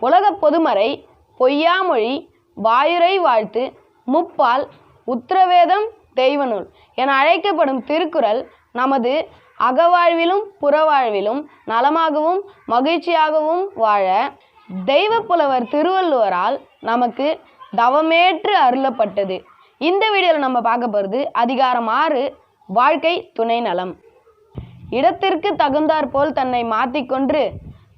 உலகப் பொதுமறை பொய்யாமொழி வாயுரை வாழ்த்து முப்பால் உத்திரவேதம் தெய்வநூல் என அழைக்கப்படும் திருக்குறள் நமது அகவாழ்விலும் புறவாழ்விலும் நலமாகவும் மகிழ்ச்சியாகவும் வாழ தெய்வப்புலவர் திருவள்ளுவரால் நமக்கு தவமேற்று அருளப்பட்டது. இந்த வீடியோவில் நம்ம பார்க்க போகிறது அதிகாரம் ஆறு வாழ்க்கை துணை நலம் இடத்திற்கு தகுந்தாற்போல் தன்னை மாற்றிக்கொண்டு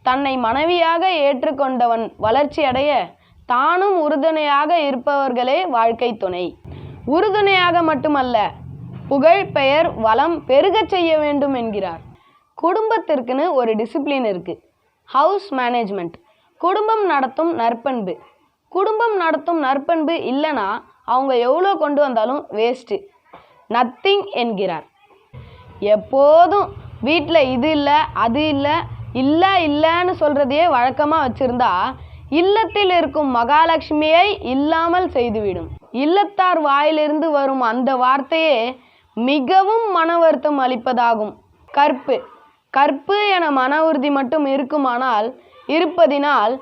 தன்னை மனைவியாக ஏற்றுக்கொண்டவன் வளர்ச்சியடைய தானும் உறுதுணையாக இருப்பவர்களே வாழ்க்கை துணை. உறுதுணையாக மட்டுமல்ல புகழ் பெயர் வளம் பெருகச் செய்ய வேண்டும் என்கிறார். குடும்பத்திற்குன்னு ஒரு டிசிப்ளின் இருக்கு. House management. குடும்பம் நடத்தும் நற்பண்பு. குடும்பம் நடத்தும் நற்பண்பு இல்லைன்னா அவங்க எவ்வளோ கொண்டு வந்தாலும் வேஸ்ட்டு நத்திங் என்கிறார். எப்போதும் வீட்டில் இது இல்லை அது இல்லை இல்லை இல்லைன்னு சொல்கிறதையே வழக்கமாக வச்சுருந்தா இல்லத்தில் இருக்கும் மகாலட்சுமியை இல்லாமல் செய்துவிடும். இல்லத்தார் வாயிலிருந்து வரும் அந்த வார்த்தையே மிகவும் மன வருத்தம் அளிப்பதாகும். கற்பு. கற்பு என மன உறுதி மட்டும் இருக்குமானால் இருப்பதினால்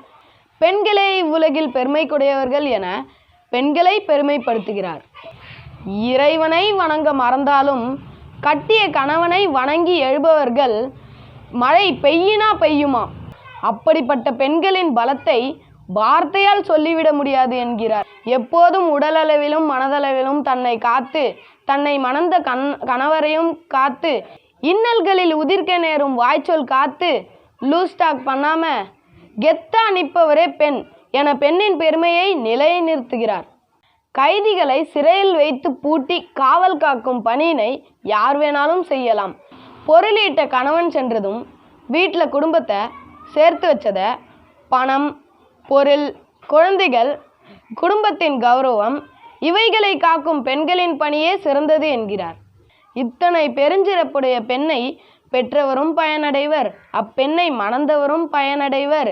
பெண்களே இவ்வுலகில் பெருமைக்குடையவர்கள் என பெண்களை பெருமைப்படுத்துகிறார். இறைவனை வணங்க மறந்தாலும் கட்டிய கணவனை வணங்கி எழுபவர்கள் மழை பெய்யினா பெய்யுமா? அப்படிப்பட்ட பெண்களின் பலத்தை வார்த்தையால் சொல்லிவிட முடியாது என்கிறார். எப்போதும் உடலளவிலும் மனதளவிலும் தன்னை காத்து தன்னை மணந்த கண் கணவரையும் காத்து இன்னல்களில் உதிர்க்க நேரும் வாய்ச்சொல் காத்து லூஸ் டாக் பண்ணாம கெத்தா நிற்பவரே பெண் என பெண்ணின் பெருமையை நிலைநிறுத்துகிறார் கைதிகளை சிறையில் வைத்து பூட்டி காவல் காக்கும் பணியினை யார் வேணாலும் செய்யலாம். பொருளீட்ட கணவன் சென்றதும் வீட்டில் குடும்பத்தை சேர்த்து வச்சதை பணம் பொருள் குழந்தைகள் குடும்பத்தின் கௌரவம் இவைகளை காக்கும் பெண்களின் பணியே சிறந்தது என்கிறார். இத்தனை பெருஞ்சிறப்புடைய பெண்ணை பெற்றவரும் பயனடைவர் அப்பெண்ணை மணந்தவரும் பயனடைவர்.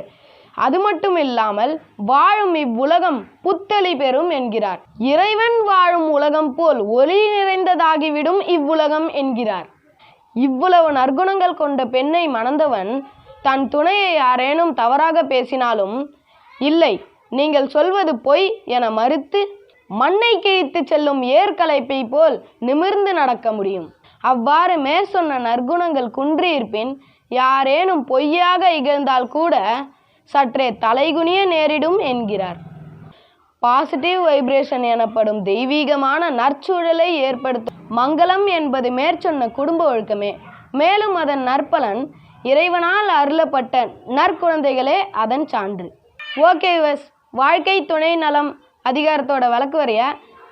அது மட்டும் இல்லாமல் வாழும் இவ்வுலகம் புத்தளி பெறும் என்கிறார். இறைவன் வாழும் உலகம் போல் ஒளி நிறைந்ததாகிவிடும் இவ்வுலகம் என்கிறார். இவ்வளவு நற்குணங்கள் கொண்ட பெண்ணை மணந்தவன் தன் துணையை யாரேனும் தவறாக பேசினாலும் இல்லை நீங்கள் சொல்வது பொய் என மறுத்து மண்ணை கிழித்து செல்லும் ஏற்கலைப்பை போல் நிமிர்ந்து நடக்க முடியும். அவ்வாறு மேற்சொன்ன நற்குணங்கள் குன்றியிருப்பின் யாரேனும் பொய்யாக இகழ்ந்தால் கூட சற்றே தலைகுனிய நேரிடும் என்கிறார். பாசிட்டிவ் வைப்ரேஷன் எனப்படும் தெய்வீகமான நற்சூழலை ஏற்படுத்தும். மங்களம் என்பது மேற்சொன்ன குடும்ப ஒழுக்கமே. மேலும் அதன் நற்பலன் இறைவனால் அருளப்பட்ட நற்குழந்தைகளே அதன் சான்று. ஓகே விவஸ் வாழ்க்கை துணை நலம் அதிகாரத்தோட வழக்கு வரைய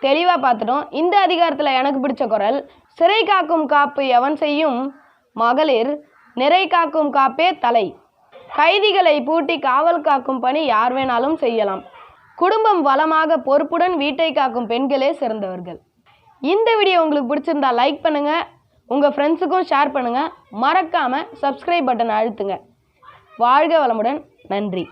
தெளிவாக பார்த்துட்டோம் இந்த அதிகாரத்தில் எனக்கு பிடிச்ச குரல் சிறை காக்கும் காப்பு எவன் செய்யும்? மகளிர் நிறை காக்கும் காப்பே தலை. கைதிகளை பூட்டி காவல் காக்கும் பணி யார் வேணாலும் செய்யலாம். குடும்பம் வளமாக பொறுப்புடன் வீட்டை காக்கும் பெண்களே சிறந்தவர்கள். இந்த வீடியோ உங்களுக்கு பிடிச்சிருந்தா லைக் பண்ணுங்க உங்கள் ஃப்ரெண்ட்ஸுக்கும் ஷேர் பண்ணுங்க. மறக்காம சப்ஸ்கிரைப் பட்டன் அழுத்துங்க. வாழ்க வளமுடன். நன்றி.